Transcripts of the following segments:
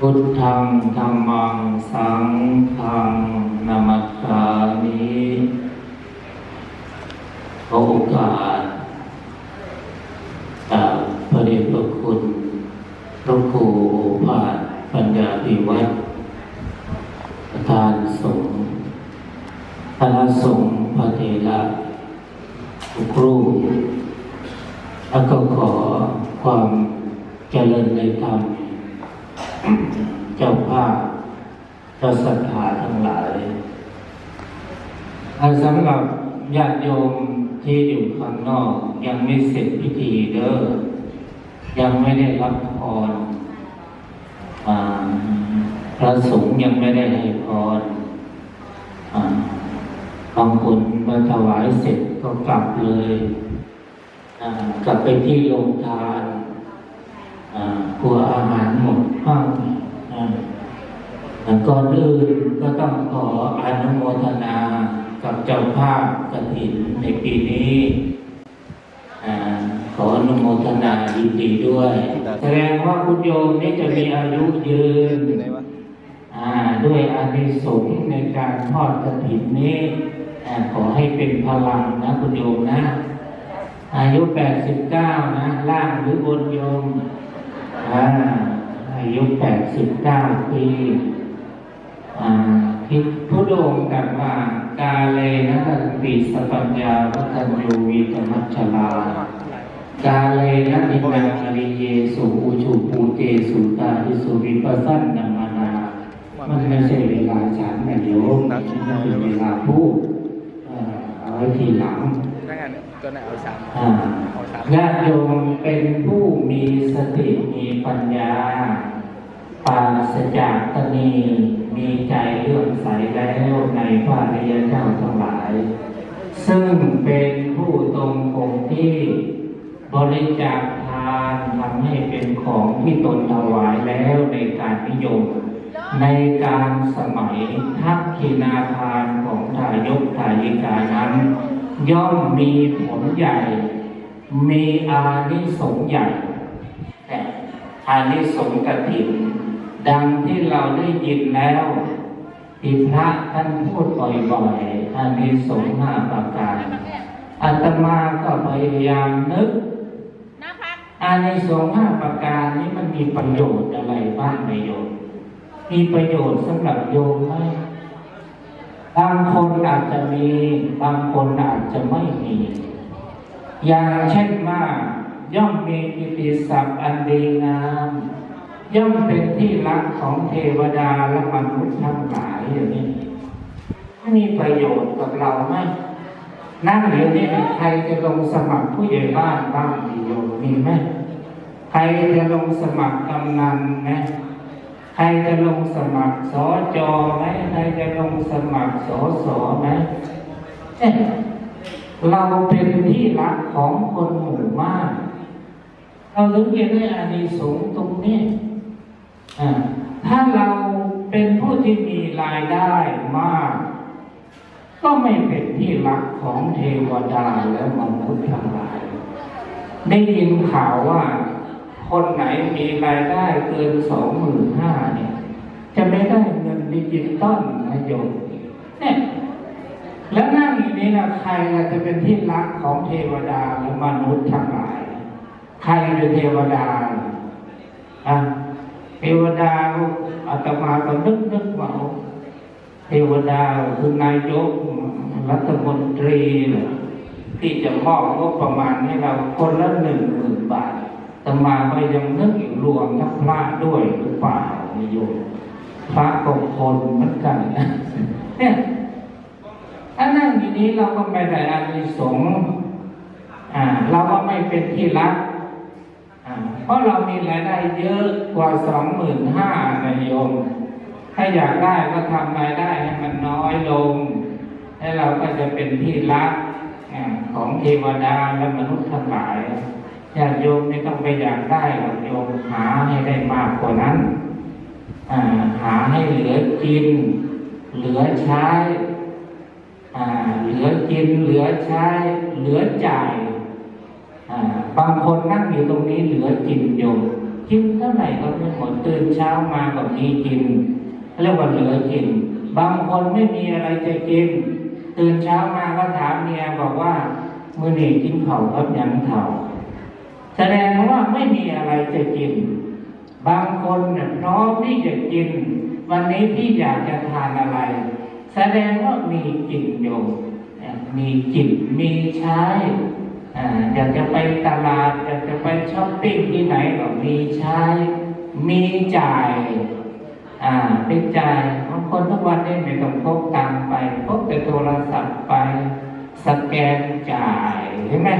พุทธังธรรมัง สังฆังนามัสสามิขอโอกาสจากพระเดชพระคุณพระครูโอภาสปัญญาภิวัตรประธานสงฆ์คณะสงฆ์พระเถระทุกรูปแล้วก็ขอความเจริญในธรรม เจ้าภาพเจ้าศรัทธาทั้งหลายอ่าสำหรับญาติโยมที่อยู่ข้างนอก ยังไม่เสร็จพิธีเด้อยังไม่ได้รับพรพระสงฆ์ยังไม่ได้ให้พรบางคนมาถวายเสร็จก็กลับเลยกลับไปที่โรงทาน กลัวอาหารหมดห้างอ่าอ่าก่อนอื่นก็ต้องขออนุโมทนากับเจ้าภาพกฐินในปีนี้อ่าขออนุโมทนายินดีด้วยแสดงว่าคุณโยมนี่จะมีอายุยืนอยู่ไหนวะอ่าด้วยอานิสงส์ในการทอดกฐินนี้อ่าขอให้เป็นพลังนะคุณโยมนะ อายุแปดสิบเก้านะ ล่างหรือบนโยม อ่าอายุแปดสิบเก้าปีอ่าที่พุทธองค์ตรัสว่ากาเลนะตันติสปัญญาวัตัญญูวิตมัชฌลากาเลนะนินาอริเยสุอุชุปูเตสุตาทิสุวิปัสสันนามานา มันไม่ใช่เวลาฉันนะโยมมันเป็นเวลาพูดเอาไว้ทีหลังนั่งอันตัวไหนเอาสามอ่าเอาสามญาติโยมเป็นผู้มีสติมีปัญญา ปราศจากตนีมีใจเลื่อมใสแล้วในพระอริยเจ้าทั้งหลาย ซึ่งเป็นผู้ตรงคงที่บริจาคทานทำให้เป็นของที่ตนถวายแล้วในการนิยม ในการสมัยทักขินาทานของทายกทายิกานั้น ย่อมมีผลใหญ่ มีอานิสงส์ใหญ่แต่อานิสงส์กฐิน ดังที่เราได้ยินแล้วที่พระท่านพูดบ่อยๆอานิสงส์ห้าประการอาตมาก็พยายามนึกนะพักอานิสงส์ห้าประการนี้มันมีประโยชน์อะไรบ้างไหมโยมมีประโยชน์สำหรับโยมไหมบางคนอาจจะมี บางคนอาจจะไม่มี อย่างเช่นว่าย่อมมีกิตติศัพท์อันดีงาม ย่อมเป็นที่รักของเทวดาและมนุษย์ทั้งหลายอย่างนี้มีประโยชน์กับเราไหมนั่งเดี๋ยวนี้ใครจะลงสมัครผู้ใหญ่บ้านบ้างมีโยมมีไหมใครจะลงสมัครกำนันไหมใครจะลงสมัครสอจอไหมใครจะลงสมัครสอสอไหมเอ๊ะเราเป็นที่รักของคนหมู่มาก เราถึงจะได้อานิสงส์ตรงนี้ ถ้าเราเป็นผู้ที่มีรายได้มาก ก็ไม่เป็นที่รักของเทวดาและมนุษย์ทั้งหลาย ได้ยินข่าวว่า คนไหนมีรายได้เกินสองหมื่นห้าเนี่ย จะไม่ได้เงินดิจิตอลนะโยมเนี่ยแล้วนั่งอยู่นี่นะใครจะเป็นที่รักของเทวดาและมนุษย์ทั้งหลาย ใครเป็นเทวดาอะ เทวดาอาตมาก็นึกนึกว่าเทวดาคือนายกรัฐมนตรีที่จะมอบงบประมาณให้เราคนละหนึ่งหมื่นบาทตมาก็ยังนึกอยู่รวมทั้งพระด้วยหรือเปล่านิโยมพระก็คนเหมือนกันเนี่ยถ้านั่งอย่นี้เราก็ไม่ได้อานิสงส์อ่าเราก็ไม่เป็นที่รัก เพราะเรามีรายได้เยอะกว่าสองหมื่นห้านายโยม ถ้าอยากได้ก็ทำรายได้ให้มันน้อยลง แล้วเราก็จะเป็นที่รักของเทวดาและมนุษย์ทั้งหลายญาติโยมไม่ต้องไปอยากได้หรอกโยมหาให้ได้มากกว่านั้นหาให้เหลือกิน เหลือใช้เหลือกิน เหลือใช้ เหลือจ่ายบางคนนั่ง อยู่ตรงนี้เหลือกินโยมกินเท่าไหร่ก็ไม่หมดตื่นเช้ามาก็มีกินเรียกว่าเหลือกิน บางคนไม่มีอะไรจะกิน ตื่นเช้ามาก็ถามเมียบอกว่ามื้อนี้กินเผาวกับยังเผาแสดงว่าไม่มีอะไรจะกิน บางคนเนี่ยพร้อมที่จะกิน วันนี้พี่อยากจะทานอะไร แสดงว่ามีกินโยมอ่มีกินมีใช้ อยากจะไปตลาด อยากจะไปช้อปปิ้งที่ไหนก็มีใช้มีจ่ายอ่าเป็นจ่ายบางคนทุกวันนี้ไม่ต้องพกตังไปพกแต่โทรศัพท์ไป สแกนจ่ายใช่ไหม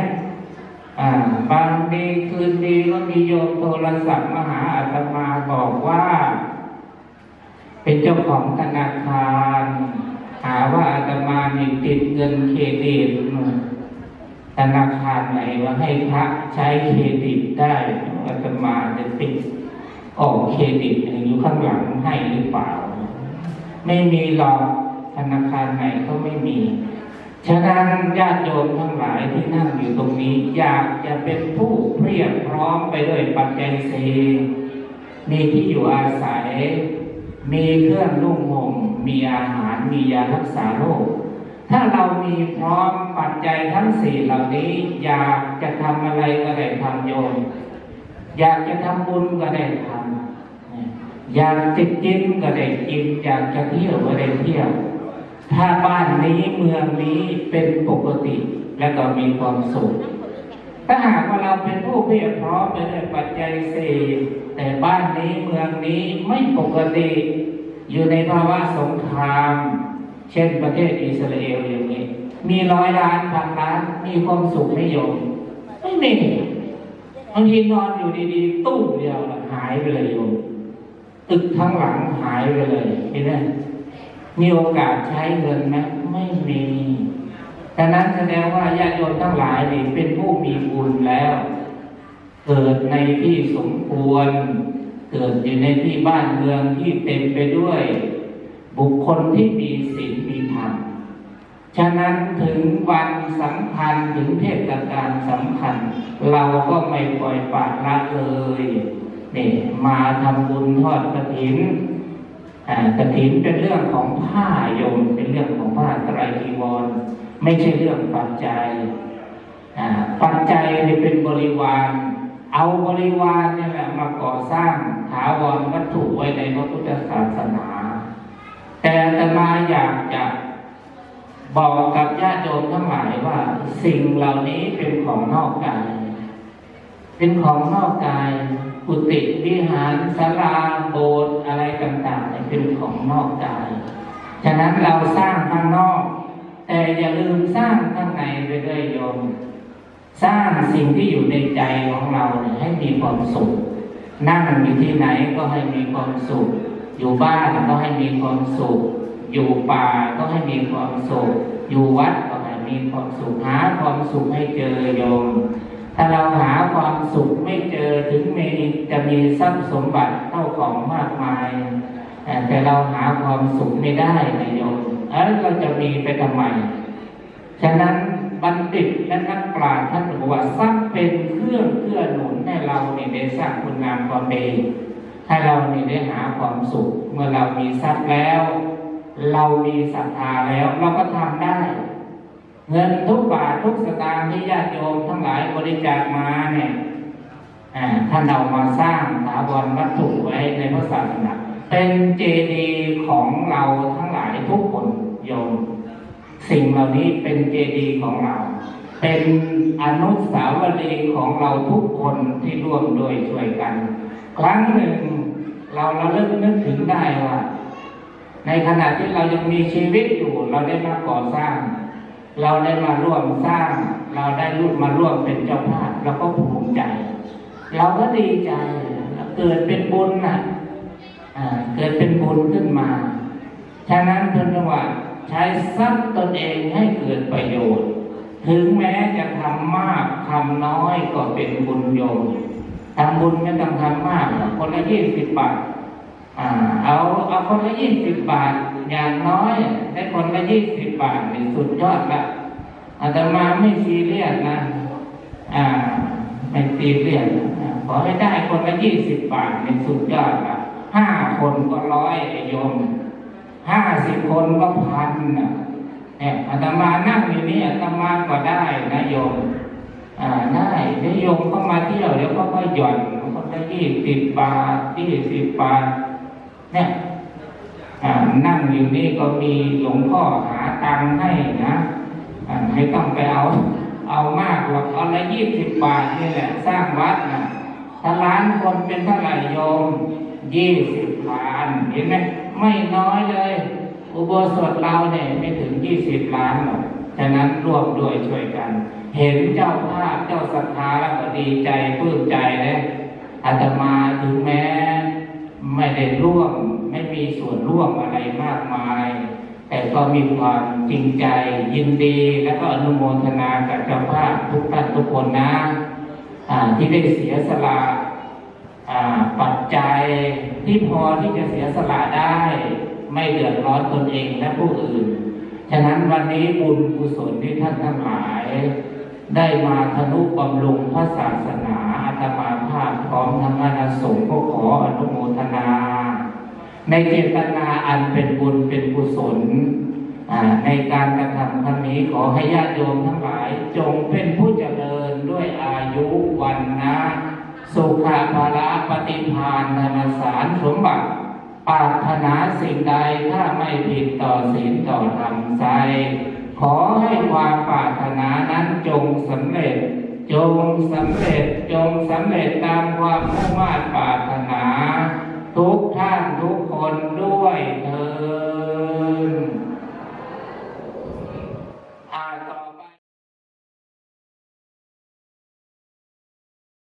อ่าบางดีคืนดีก็มีโยมโทรศัพท์มาหาอาตมาบอกว่า เป็นเจ้าของธนาคาร หาว่าอาตมามีติดเงินเครดิต ธนาคารไหนว่าให้พระใช้เครดิตได้อาตมาจะติดออกเครดิตอยู่ข้างหลังให้หรือเปล่า ไม่มีหรอกธนาคารไหนก็ไม่มีฉะนั้นญาติโยมทั้งหลายที่นั่งอยู่ตรงนี้ อยากจะเป็นผู้เพียบพร้อมไปด้วยปัจจัยสี่มีที่อยู่อาศัย มีเครื่องนุ่งห่มมีอาหารมียารักษาโรค ถ้าเรามีพร้อมปัจจัยทั้งสี่เหล่านี้ อยากจะทำอะไรก็ได้ทำโยม อยากจะทำบุญก็ได้ทำอยากจะกินก็ได้กิน อยากจะเที่ยวก็ได้เที่ยว ถ้าบ้านนี้เมืองนี้เป็นปกติและก็มีความสุขถ้าหากว่าเราเป็นผู้เพียรพร้อมไปด้วยปัจจัยสี่แต่บ้านนี้เมืองนี้ไม่ปกติ อยู่ในภาวะสงคราม เช่นประเทศอิสราเอลอย่างนี้ มีร้อยล้านพันล้านมีความสุขไม่ยอมไม่มีบางทีนอนอยู่ดีๆตู้เดียวน่ะหายไปเลยโยมตึกทั้งหลังหายไปเลยเห็นไหมมีโอกาสใช้เงินไหมไม่มีดังนั้นแสดงว่าญาติโยมทั้งหลายนี่เป็นผู้มีบุญแล้ว เกิดในที่สมควร เกิดอยู่ในที่บ้านเมืองที่เต็มไปด้วย บุคคลที่มีศีลมีธรรมฉะนั้นถึงวันสำคัญถึงเทศกาลสำคัญ เราก็ไม่ปล่อยปละละเลยนี่มาทำบุญทอดกระถินอ่ากระถินเป็นเรื่องของผ้าโยมเป็นเรื่องของผ้าไตรจีวร ไม่ใช่เรื่องปัจจัยปัจจัยนี่เป็นบริวาร เอาบริวารเนี่ยแหละมาก่อสร้างถาวรวัตถุไว้ในพระพุทธศาสนา แต่ตมาอยากจะบอกกับญาติโยมทั้งหลายว่าสิ่งเหล่านี้เป็นของนอกกาย เป็นของนอกกายกุฏิวิหารศาลาโบสถ์อะไรต่างๆเป็นของนอกกาย ฉะนั้นเราสร้างข้างนอก แต่อย่าลืมสร้างข้างในไปด้วยโยม สร้างสิ่งที่อยู่ในใจของเราให้มีความสุข นั่งอยู่ที่ไหนก็ให้มีความสุข อยู่บ้านก็ให้มีความสุข อยู่ป่าก็ให้มีความสุข อยู่วัดก็ให้มีความสุขหาความสุขให้เจอโยม ถ้าเราหาความสุขไม่เจอถึงมีจะมีทรัพย์สมบัติเข้าของมากมาย แต่เราหาความสุขไม่ได้นะโยมแล้วเราจะมีไปทำไม ฉะนั้นบัณฑิตและนักปราชญ์ท่านบอกว่าทรัพย์เป็นเครื่องเกื้อหนุนให้เราเนี่ยได้สร้างคุณงามความดี ให้เราเนี่ได้หาความสุข เมื่อเรามีทรัพย์แล้ว เรามีศรัทธาแล้ว เราก็ทำได้ เงินทุกบาททุกสตางค์ที่ญาติโยมทั้งหลายบริจาคมาเนี่ยท่านเอามาสร้างถาวรวัตถุไว้ในพระศาสนาเป็นเจดีย์ของเราทั้งหลายทุกคนโยม สิ่งเหล่านี้เป็นเจดีย์ของเรา เป็นอนุสาวรีย์ของเราทุกคนที่ร่วมด้วยช่วยกัน ครั้งหนึ่งเราเราเริ่มนึกถึงได้ว่า ในขณะที่เรายังมีชีวิตอยู่ เราได้มาก่อสร้าง เราได้มาร่วมสร้าง เราได้ร่วมมาร่วมเป็นเจ้าภาพเราก็ภูมิใจ เราก็ดีใจเกิดเป็นบุญน่ะเอ่าเกิดเป็นบุญขึ้นมา ฉะนั้นเพื่อนว่าใช้ทรัพย์ตนเองให้เกิดประโยชน์ ถึงแม้จะทำมากทำน้อยก็เป็นบุญโยม ทำบุญไม่ต้องทำมาก คนละยี่สิบบาทอ่าเอาเอาคนละยี่สิบบาท อย่างน้อยได้คนละยี่สิบบาทนี่สุดยอดละอาตมาไม่ซีเรียสนะ อ่าไม่ซีเรียสขอให้ได้คนละยี่สิบบาทนี่สุดยอดละห้าคนก็ร้อยโยมห้าสิบคนก็พันนะเนี่ยอาตมานั่งอยู่นี่อาตมาก็ได้นะโยม ได้เดี๋ยวโยมก็มาเที่ยวเดี๋ยวก็ก็หย่อนก็ได้ยี่สิบบาทยี่สิบบาทเนี่ยอ่านั่งอยู่นี่ก็มีหลวงพ่อหาตังค์ให้นะอ่าไม่ต้องไปเอา เอามากหรอกเอาละยี่สิบบาทนี่แหละสร้างวัดนะถ้าล้านคนเป็นเท่าไหร่โยมยี่สิบล้านเห็นไหมไม่น้อยเลย อุโบสถเราเนี่ยไม่ถึงยี่สิบล้านหรอกฉะนั้นร่วมด้วยช่วยกัน เห็นเจ้าภาพเจ้าศรัทธาแล้วก็ดีใจปลื้มใจเลยอาตมาถึงแม้ ไม่ได้ร่วม ไม่มีส่วนร่วมอะไรมากมาย แต่ก็มีความจริงใจยินดี และก็อนุโมทนากับเจ้าภาพทุกท่านทุกคนนะที่ได้เสียสละปัจจัยที่พอที่จะเสียสละได้ ไม่เดือดร้อนตนเองและผู้อื่น ฉะนั้นวันนี้บุญกุศลที่ท่านทั้งหลาย ได้มาทนุบำรุงพระศาสนาอาตมาภาพพร้อมทั้งคณะสงฆ์ก็ขออนุโมทนา ในเจตนาอันเป็นบุญเป็นกุศลในการกระทำครั้งนี้ขอให้ญาติโยมทั้งหลายจงเป็นผู้เจริญด้วยอายุวันนะสุขภาระปฏิภาณธนสารสมบัติปรารถนาสิ่งใดถ้าไม่ผิดต่อศีลต่อธรรมใจ ขอให้ความปรารถนานั้นจงสำเร็จ จงสำเร็จจงสำเร็จตามความมุ่งมั่นปรารถนา ทุกท่านทุกคนด้วย